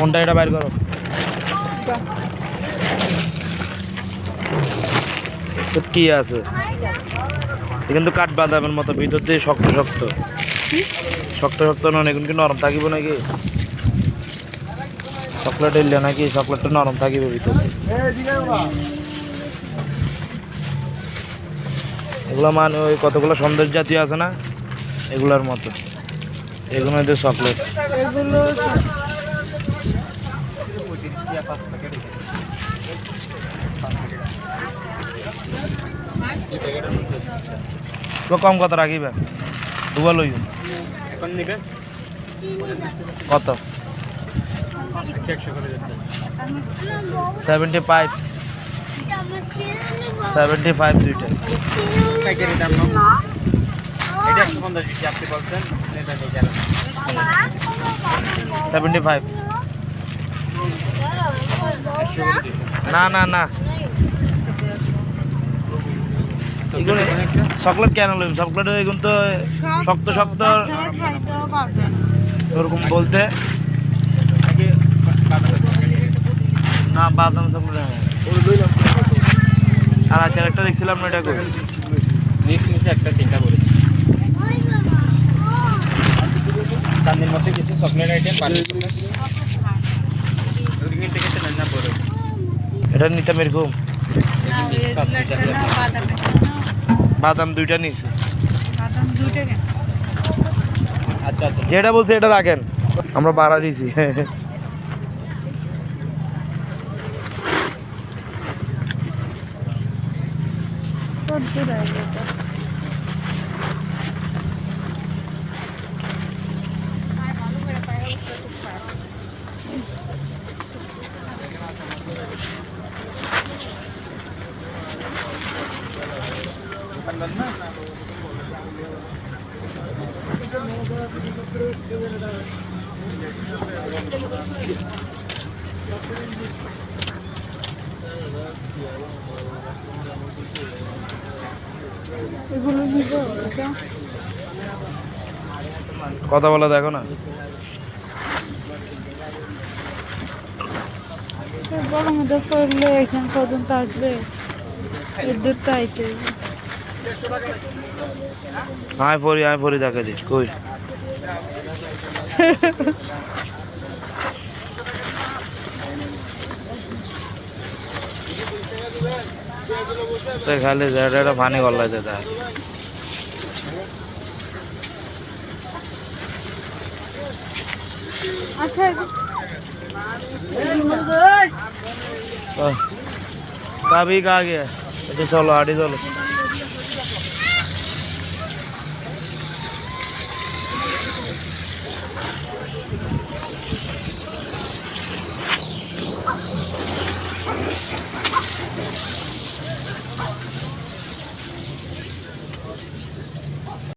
কোনটা এটা বাইর করো। কি আছে? কিন্তু কাঠ বাদামের মতো ভিতর দিয়ে শক্ত শক্ত। শক্ত শক্ত নন এখন কি নরম থাকিব নাকি? চকলেট এলে নাকি চকলেটটা নরম থাকিবে ভিতর এগুলো মানে ওই কতগুলো সৌন্দর্য জাতীয় আছে না? এগুলোর মতো। এগুলো হচ্ছে চকলেট এগুলো তো কম কত রাখিবে? দুবার লইব এখন নিবে? কত? সেভেন্টি ফাইভ সেভেন্টি ফাইভ দুইটা। পাইকারি দাম এটা একশো পঞ্চাশ আপনি বলছেন এটা নেই জানেন সেভেন্টি ফাইভ না না না। চকলেট কেন লইব চকলেট এগুলো তো শক্ত শক্ত। ওরকম বলতে। না বাদাম চকলেট আর আচার একটা দেখছিলাম না এটা মিক্স মিশে একটা তিনটা করেছি চান্দির মধ্যে কিছু চকলেট আইটেম পানি না বড় এটা নিতাম এরকম না, পাঁচ এগুলো পিস একটা আছে। না, বাদামের একটা না। বাদাম দুইটা নিছি বাদাম দুইটা কেন? আচ্ছা আচ্ছা যেটা বলছে এটা রাখেন আমরা বাড়া দিয়েছি কত দূর আইলো এটা? এগুলো নিবো এটা কথা বলে দেখো না। বড় মধ্যে পড়লে এখান পর্যন্ত আসবে। দূরটা আইতে। আয় পরি আয় পরি দেখা দিস কই তো খালি যেটা এটা পানি গল্লাইতে দেয় আচ্ছা এগুলো- कभी कहा गया अच्छा चलो आड़ी चलो